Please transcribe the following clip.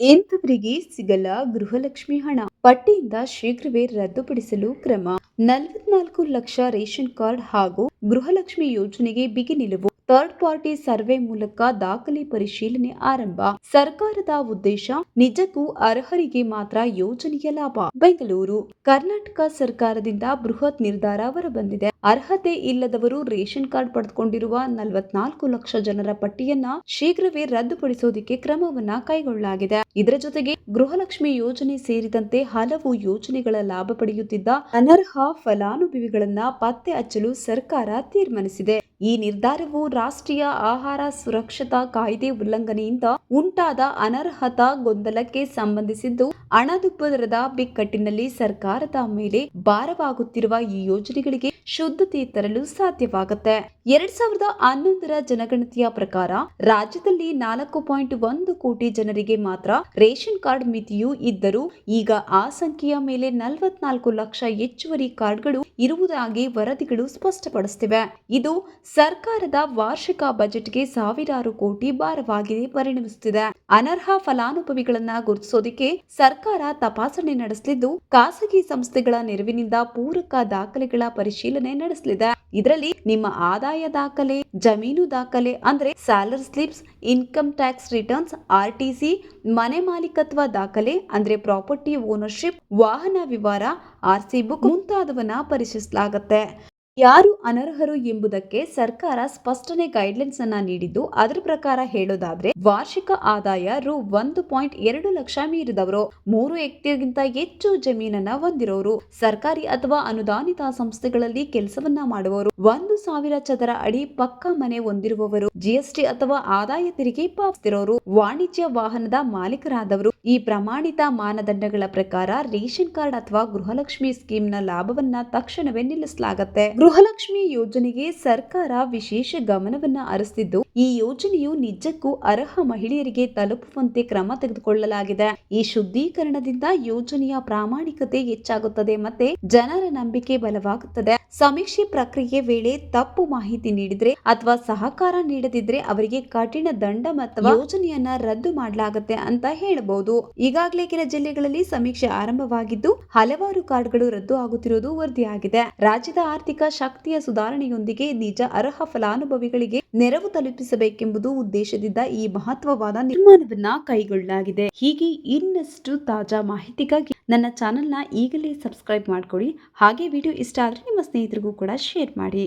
ಇಂಥವರಿಗೆ ಸಿಗಲ್ಲ ಗೃಹಲಕ್ಷ್ಮಿ ಹಣ. ಪಟ್ಟಿಯಿಂದ ಶೀಘ್ರವೇ ರದ್ದುಪಡಿಸಲು ಕ್ರಮ. ನಲವತ್ನಾಲ್ಕು ಲಕ್ಷ ರೇಷನ್ ಕಾರ್ಡ್ ಹಾಗೂ ಗೃಹಲಕ್ಷ್ಮಿ ಯೋಜನೆಗೆ ಬಿಗಿ ನಿಲುವು. ಥರ್ಡ್ ಪಾರ್ಟಿ ಸರ್ವೆ ಮೂಲಕ ದಾಖಲೆ ಪರಿಶೀಲನೆ ಆರಂಭ. ಸರ್ಕಾರದ ಉದ್ದೇಶ, ನಿಜಕ್ಕೂ ಅರ್ಹರಿಗೆ ಮಾತ್ರ ಯೋಜನೆಯ ಲಾಭ. ಬೆಂಗಳೂರು, ಕರ್ನಾಟಕ ಸರ್ಕಾರದಿಂದ ಬೃಹತ್ ನಿರ್ಧಾರ ಹೊರಬಂದಿದೆ. ಅರ್ಹತೆ ಇಲ್ಲದವರು ರೇಷನ್ ಕಾರ್ಡ್ ಪಡೆದುಕೊಂಡಿರುವ ನಲವತ್ನಾಲ್ಕು ಲಕ್ಷ ಜನರ ಪಟ್ಟಿಯನ್ನ ಶೀಘ್ರವೇ ರದ್ದುಪಡಿಸೋದಕ್ಕೆ ಕ್ರಮವನ್ನ ಕೈಗೊಳ್ಳಲಾಗಿದೆ. ಇದರ ಜೊತೆಗೆ ಗೃಹಲಕ್ಷ್ಮಿ ಯೋಜನೆ ಸೇರಿದಂತೆ ಹಲವು ಯೋಜನೆಗಳ ಲಾಭ ಪಡೆಯುತ್ತಿದ್ದ ಅನರ್ಹ ಫಲಾನುಭವಿಗಳನ್ನ ಪತ್ತೆ ಹಚ್ಚಲು ಸರ್ಕಾರ ತೀರ್ಮಾನಿಸಿದೆ. ಈ ನಿರ್ಧಾರವು ರಾಷ್ಟ್ರೀಯ ಆಹಾರ ಸುರಕ್ಷತಾ ಕಾಯ್ದೆ ಉಲ್ಲಂಘನೆಯಿಂದ ಉಂಟಾದ ಅನರ್ಹತಾ ಗೊಂದಲಕ್ಕೆ ಸಂಬಂಧಿಸಿದ್ದು ಹಣದುಬ್ಬರದ ಬಿಕ್ಕಟ್ಟಿನಲ್ಲಿ ಸರ್ಕಾರದ ಮೇಲೆ ಭಾರವಾಗುತ್ತಿರುವ ಈ ಯೋಜನೆಗಳಿಗೆ ಶುದ್ಧತೆ ತರಲು ಸಾಧ್ಯವಾಗುತ್ತೆ. ಎರಡ್ ಸಾವಿರದ ಹನ್ನೊಂದರ ಜನಗಣತಿಯ ಪ್ರಕಾರ ರಾಜ್ಯದಲ್ಲಿ ನಾಲ್ಕು ಪಾಯಿಂಟ್ ಒಂದು ಕೋಟಿ ಜನರಿಗೆ ಮಾತ್ರ ರೇಷನ್ ಕಾರ್ಡ್ ಮಿತಿಯು ಇದ್ದರೂ, ಈಗ ಆ ಸಂಖ್ಯೆಯ ಮೇಲೆ ನಲವತ್ನಾಲ್ಕು ಲಕ್ಷ ಹೆಚ್ಚುವರಿ ಕಾರ್ಡ್ಗಳು ಇರುವುದಾಗಿ ವರದಿಗಳು ಸ್ಪಷ್ಟಪಡಿಸುತ್ತಿವೆ ಇದು ಸರ್ಕಾರದ ವಾರ್ಷಿಕ ಬಜೆಟ್ಗೆ ಸಾವಿರಾರು ಕೋಟಿ ಭಾರವಾಗಿ ಪರಿಣಮಿಸುತ್ತಿದೆ. ಅನರ್ಹ ಫಲಾನುಭವಿಗಳನ್ನ ಗುರುತಿಸೋದಿಕ್ಕೆ ಸರ್ಕಾರ ತಪಾಸಣೆ ನಡೆಸಲಿದ್ದು, ಖಾಸಗಿ ಸಂಸ್ಥೆಗಳ ನೆರವಿನಿಂದ ಪೂರಕ ದಾಖಲೆಗಳ ಪರಿಶೀಲನೆ ನಡೆಸಲಿದೆ. ಇದರಲ್ಲಿ ನಿಮ್ಮ ಆದಾಯ ದಾಖಲೆ, ಜಮೀನು ದಾಖಲೆ ಅಂದ್ರೆ salary slips, income tax returns RTC ಮನೆ ಮಾಲೀಕತ್ವ ದಾಖಲೆ ಅಂದ್ರೆ ಪ್ರಾಪರ್ಟಿ ಓನರ್ಶಿಪ್, ವಾಹನ ವಿವರ ಆರ್ಸಿ ಬುಕ್ ಮುಂತಾದವನ್ನ ಪರಿಶೀಲಿಸಲಾಗುತ್ತೆ. ಯಾರು ಅನರ್ಹರು ಎಂಬುದಕ್ಕೆ ಸರ್ಕಾರ ಸ್ಪಷ್ಟನೆ ಗೈಡ್ಲೈನ್ಸ್ ಅನ್ನ ನೀಡಿದ್ದು, ಅದರ ಪ್ರಕಾರ ಹೇಳೋದಾದ್ರೆ, ವಾರ್ಷಿಕ ಆದಾಯ ರು ಒಂದು ಪಾಯಿಂಟ್ ಎರಡು ಲಕ್ಷ ಮೀರಿದವರು. ಮೂರು ಹೆಕ್ಟೇರ್ಗಿಂತ ಹೆಚ್ಚು ಜಮೀನನ್ನ ಹೊಂದಿರೋರು. ಸರ್ಕಾರಿ ಅಥವಾ ಅನುದಾನಿತ ಸಂಸ್ಥೆಗಳಲ್ಲಿ ಕೆಲಸವನ್ನ ಮಾಡುವವರು. ಒಂದು ಸಾವಿರ ಚದರ ಅಡಿ ಪಕ್ಕ ಮನೆ ಹೊಂದಿರುವವರು. ಜಿಎಸ್ಟಿ ಅಥವಾ ಆದಾಯ ತೆರಿಗೆ ಪಾವತಿರೋರು ವಾಣಿಜ್ಯ ವಾಹನದ ಮಾಲೀಕರಾದವರು. ಈ ಪ್ರಮಾಣಿತ ಮಾನದಂಡಗಳ ಪ್ರಕಾರ ರೇಷನ್ ಕಾರ್ಡ್ ಅಥವಾ ಗೃಹಲಕ್ಷ್ಮಿ ಸ್ಕೀಮ್ನ ಲಾಭವನ್ನ ತಕ್ಷಣವೇ ನಿಲ್ಲಿಸಲಾಗುತ್ತೆ. ಗೃಹಲಕ್ಷ್ಮಿ ಯೋಜನೆಗೆ ಸರ್ಕಾರ ವಿಶೇಷ ಗಮನವನ್ನ ಹರಿಸ್ತಿದ್ದು ಈ ಯೋಜನೆಯು ನಿಜಕ್ಕೂ ಅರ್ಹ ಮಹಿಳೆಯರಿಗೆ ತಲುಪುವಂತೆ ಕ್ರಮ ತೆಗೆದುಕೊಳ್ಳಲಾಗಿದೆ. ಈ ಶುದ್ಧೀಕರಣದಿಂದ ಯೋಜನೆಯ ಪ್ರಾಮಾಣಿಕತೆ ಹೆಚ್ಚಾಗುತ್ತದೆ ಮತ್ತೆ ಜನರ ನಂಬಿಕೆ ಬಲವಾಗುತ್ತದೆ. ಸಮೀಕ್ಷೆ ಪ್ರಕ್ರಿಯೆ ವೇಳೆ ತಪ್ಪು ಮಾಹಿತಿ ನೀಡಿದ್ರೆ ಅಥವಾ ಸಹಕಾರ ನೀಡದಿದ್ರೆ ಅವರಿಗೆ ಕಠಿಣ ದಂಡ ಮತ್ತು ಯೋಜನೆಯನ್ನ ರದ್ದು ಮಾಡಲಾಗುತ್ತೆ ಅಂತ ಹೇಳಬಹುದು ಈಗಾಗಲೇ ಕೆಲ ಜಿಲ್ಲೆಗಳಲ್ಲಿ ಸಮೀಕ್ಷೆ ಆರಂಭವಾಗಿದ್ದು, ಹಲವಾರು ಕಾರ್ಡ್ಗಳು ರದ್ದು ಆಗುತ್ತಿರುವುದು ವರದಿಯಾಗಿದೆ. ರಾಜ್ಯದ ಆರ್ಥಿಕ ಶಕ್ತಿಯ ಸುಧಾರಣೆಯೊಂದಿಗೆ ನಿಜ ಅರ್ಹ ಫಲಾನುಭವಿಗಳಿಗೆ ನೆರವು ತಲುಪಿಸಬೇಕೆಂಬುದು ಉದ್ದೇಶದಿಂದ ಈ ಮಹತ್ವವಾದ ನಿರ್ಮಾಣವನ್ನ ಕೈಗೊಳ್ಳಲಾಗಿದೆ. ಹೀಗೆ ಇನ್ನಷ್ಟು ತಾಜಾ ಮಾಹಿತಿಗಾಗಿ ನನ್ನ ಚಾನಲ್ನ ಈಗಲೇ ಸಬ್ಸ್ಕ್ರೈಬ್ ಮಾಡಿಕೊಡಿ ಹಾಗೆ ವಿಡಿಯೋ ಇಷ್ಟ ಆದರೆ ನಿಮ್ಮ ಸ್ನೇಹಿತರಿಗೂ ಕೂಡ ಶೇರ್ ಮಾಡಿ.